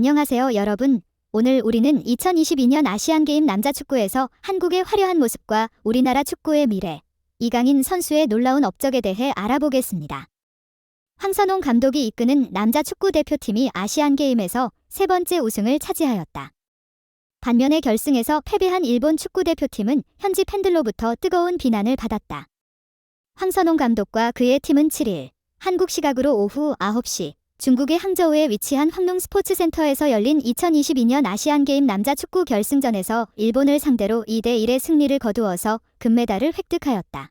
안녕하세요, 여러분. 오늘 우리는 2022년 아시안게임 남자축구에서 한국의 화려한 모습과 우리나라 축구의 미래, 이강인 선수의 놀라운 업적에 대해 알아보겠습니다. 황선홍 감독이 이끄는 남자 축구 대표팀이 아시안게임에서 세 번째 우승을 차지하였다. 반면에 결승에서 패배한 일본 축구 대표팀은 현지 팬들로부터 뜨거운 비난을 받았다. 황선홍 감독과 그의 팀은 7일 한국 시각으로 오후 9시 중국의 항저우에 위치한 황농 스포츠 센터에서 열린 2022년 아시안게임 남자 축구 결승전에서 일본을 상대로 2대1의 승리를 거두어서 금메달을 획득하였다.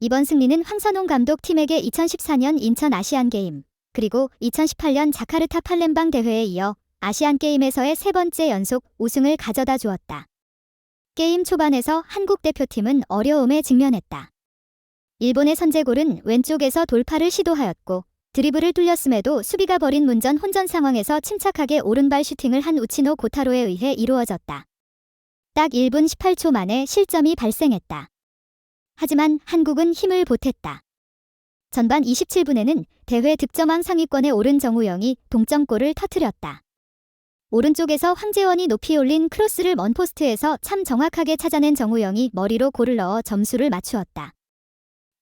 이번 승리는 황선홍 감독 팀에게 2014년 인천 아시안게임, 그리고 2018년 자카르타 팔렘방 대회에 이어 아시안게임에서의 세 번째 연속 우승을 가져다 주었다. 게임 초반에서 한국 대표팀은 어려움에 직면했다. 일본의 선제골은 왼쪽에서 돌파를 시도하였고 드리블을 뚫렸음에도 수비가 벌인 문전 혼전 상황에서 침착하게 오른발 슈팅을 한 우치노 고타로에 의해 이루어졌다. 딱 1분 18초 만에 실점이 발생했다. 하지만 한국은 힘을 보탰다. 전반 27분에는 대회 득점왕 상위권에 오른 정우영이 동점골을 터뜨렸다. 오른쪽에서 황재원이 높이 올린 크로스를 먼 포스트에서 참 정확하게 찾아낸 정우영이 머리로 골을 넣어 점수를 맞추었다.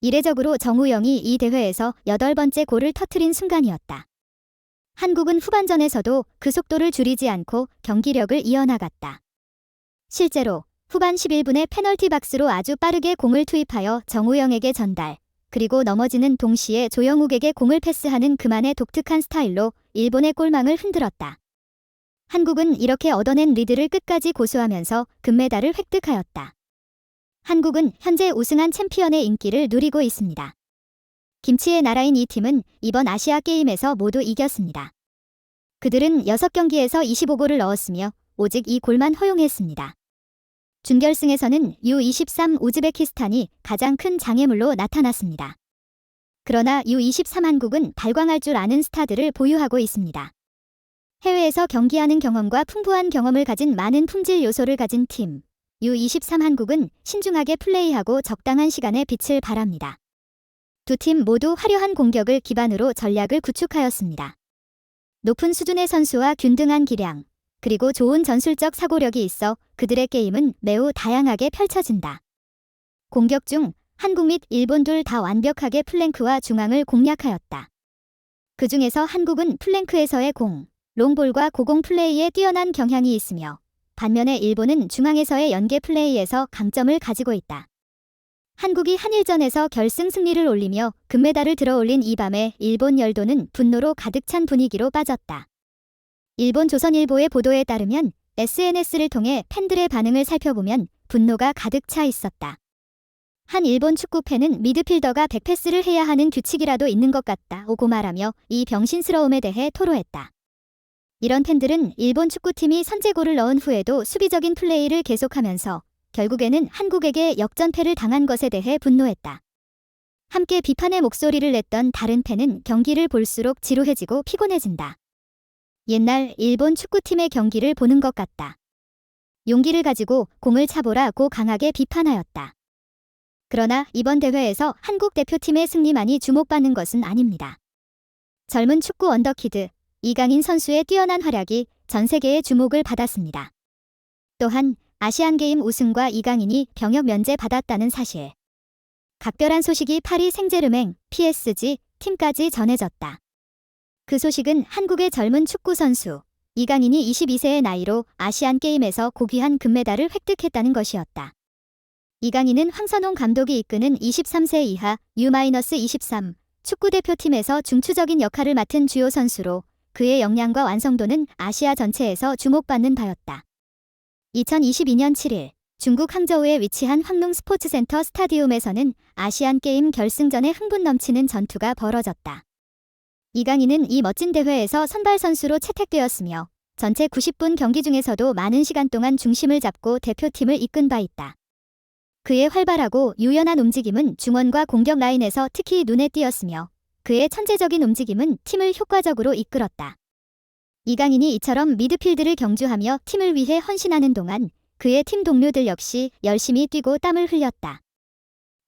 이례적으로 정우영이 이 대회에서 여덟 번째 골을 터트린 순간이었다. 한국은 후반전에서도 그 속도를 줄이지 않고 경기력을 이어나갔다. 실제로 후반 11분에 페널티 박스로 아주 빠르게 공을 투입하여 정우영에게 전달, 그리고 넘어지는 동시에 조영욱에게 공을 패스하는 그만의 독특한 스타일로 일본의 골망을 흔들었다. 한국은 이렇게 얻어낸 리드를 끝까지 고수하면서 금메달을 획득하였다. 한국은 현재 우승한 챔피언의 인기를 누리고 있습니다. 김치의 나라인 이 팀은 이번 아시아 게임에서 모두 이겼습니다. 그들은 6경기에서 25골을 넣었으며 오직 이 골만 허용했습니다. 준결승에서는 U23 우즈베키스탄이 가장 큰 장애물로 나타났습니다. 그러나 U23 한국은 발광할 줄 아는 스타들을 보유하고 있습니다. 해외에서 경기하는 경험과 풍부한 경험을 가진 많은 품질 요소를 가진 팀, U23 한국은 신중하게 플레이하고 적당한 시간에 빛을 발합니다. 두 팀 모두 화려한 공격을 기반으로 전략을 구축하였습니다. 높은 수준의 선수와 균등한 기량, 그리고 좋은 전술적 사고력이 있어 그들의 게임은 매우 다양하게 펼쳐진다. 공격 중 한국 및 일본 둘 다 완벽하게 플랭크와 중앙을 공략하였다. 그 중에서 한국은 플랭크에서의 공, 롱볼과 고공 플레이에 뛰어난 경향이 있으며 반면에 일본은 중앙에서의 연계 플레이에서 강점을 가지고 있다. 한국이 한일전에서 결승 승리를 올리며 금메달을 들어올린 이 밤에 일본 열도는 분노로 가득 찬 분위기로 빠졌다. 일본 조선일보의 보도에 따르면 SNS를 통해 팬들의 반응을 살펴보면 분노가 가득 차 있었다. 한 일본 축구 팬은 미드필더가 백패스를 해야 하는 규칙이라도 있는 것 같다 오고 말하며 이 병신스러움에 대해 토로했다. 이런 팬들은 일본 축구팀이 선제골을 넣은 후에도 수비적인 플레이를 계속하면서 결국에는 한국에게 역전패를 당한 것에 대해 분노했다. 함께 비판의 목소리를 냈던 다른 팬은 경기를 볼수록 지루해지고 피곤해진다. 옛날 일본 축구팀의 경기를 보는 것 같다. 용기를 가지고 공을 차보라고 강하게 비판하였다. 그러나 이번 대회에서 한국 대표팀의 승리만이 주목받는 것은 아닙니다. 젊은 축구 언더키드 이강인 선수의 뛰어난 활약이 전 세계의 주목을 받았습니다. 또한 아시안게임 우승과 이강인이 병역 면제 받았다는 사실. 각별한 소식이 파리 생제르맹 PSG 팀까지 전해졌다. 그 소식은 한국의 젊은 축구 선수 이강인이 22세의 나이로 아시안 게임에서 고귀한 금메달을 획득했다는 것이었다. 이강인은 황선홍 감독이 이끄는 23세 이하 U-23 축구대표팀에서 중추적인 역할을 맡은 주요 선수로 그의 역량과 완성도는 아시아 전체에서 주목받는 바였다. 2022년 7일 중국 항저우에 위치한 황농 스포츠센터 스타디움에서는 아시안 게임 결승전에 흥분 넘치는 전투가 벌어졌다. 이강인은 이 멋진 대회에서 선발 선수로 채택되었으며 전체 90분 경기 중에서도 많은 시간 동안 중심을 잡고 대표팀을 이끈 바 있다. 그의 활발하고 유연한 움직임은 중원과 공격 라인에서 특히 눈에 띄었으며 그의 천재적인 움직임은 팀을 효과적으로 이끌었다. 이강인이 이처럼 미드필드를 경주하며 팀을 위해 헌신하는 동안 그의 팀 동료들 역시 열심히 뛰고 땀을 흘렸다.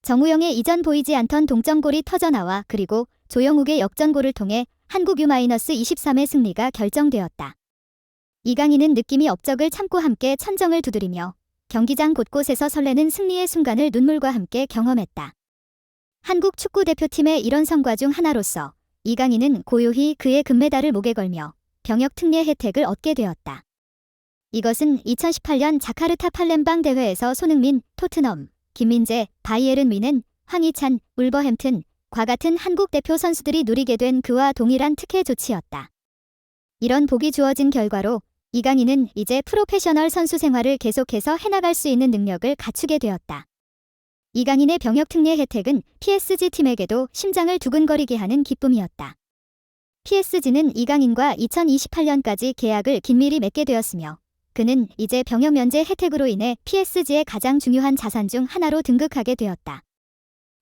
정우영의 이전 보이지 않던 동점골이 터져나와 그리고 조영욱의 역전골을 통해 한국 U-23의 승리가 결정되었다. 이강인은 느낌이 업적을 참고 함께 천정을 두드리며 경기장 곳곳에서 설레는 승리의 순간을 눈물과 함께 경험했다. 한국 축구 대표팀의 이런 성과 중 하나로서 이강인은 고요히 그의 금메달을 목에 걸며 병역 특례 혜택을 얻게 되었다. 이것은 2018년 자카르타 팔렘방 대회에서 손흥민, 토트넘, 김민재, 바이에른 뮌헨, 황희찬, 울버햄튼, 과 같은 한국 대표 선수들이 누리게 된 그와 동일한 특혜 조치였다. 이런 복이 주어진 결과로 이강인은 이제 프로페셔널 선수 생활을 계속해서 해나갈 수 있는 능력을 갖추게 되었다. 이강인의 병역 특례 혜택은 PSG 팀에게도 심장을 두근거리게 하는 기쁨이었다. PSG는 이강인과 2028년까지 계약을 긴밀히 맺게 되었으며 그는 이제 병역 면제 혜택으로 인해 PSG의 가장 중요한 자산 중 하나로 등극하게 되었다.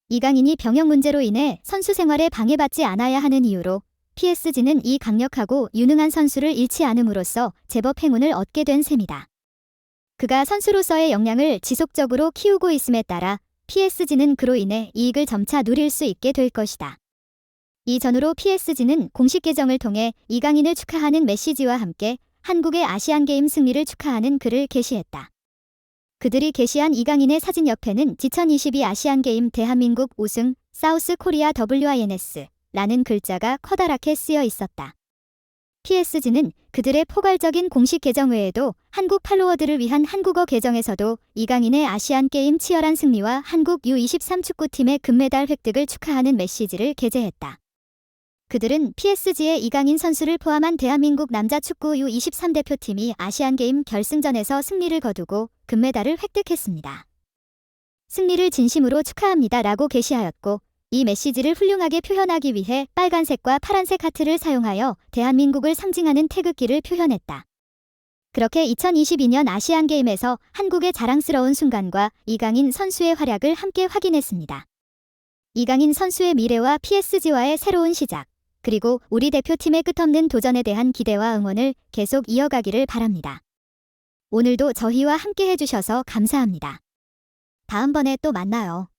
이강인이 병역 문제로 인해 선수 생활에 방해받지 않아야 하는 이유로 PSG는 이 강력하고 유능한 선수를 잃지 않음으로써 제법 행운을 얻게 된 셈이다. 그가 선수로서의 역량을 지속적으로 키우고 있음에 따라 PSG는 그로 인해 이익을 점차 누릴 수 있게 될 것이다. 이전으로 PSG는 공식 계정을 통해 이강인을 축하하는 메시지와 함께 한국의 아시안게임 승리를 축하하는 글을 게시했다. 그들이 게시한 이강인의 사진 옆에는 2022 아시안게임 대한민국 우승 사우스 코리아 WINS 라는 글자가 커다랗게 쓰여 있었다. PSG는 그들의 포괄적인 공식 계정 외에도 한국 팔로워들을 위한 한국어 계정에서도 이강인의 아시안 게임 치열한 승리와 한국 U23 축구팀의 금메달 획득을 축하하는 메시지를 게재했다. 그들은 PSG의 이강인 선수를 포함한 대한민국 남자 축구 U23 대표팀이 아시안 게임 결승전에서 승리를 거두고 금메달을 획득했습니다. 승리를 진심으로 축하합니다 라고 게시하였고 이 메시지를 훌륭하게 표현하기 위해 빨간색과 파란색 하트를 사용하여 대한민국을 상징하는 태극기를 표현했다. 그렇게 2022년 아시안게임에서 한국의 자랑스러운 순간과 이강인 선수의 활약을 함께 확인했습니다. 이강인 선수의 미래와 PSG와의 새로운 시작, 그리고 우리 대표팀의 끝없는 도전에 대한 기대와 응원을 계속 이어가기를 바랍니다. 오늘도 저희와 함께 해주셔서 감사합니다. 다음번에 또 만나요.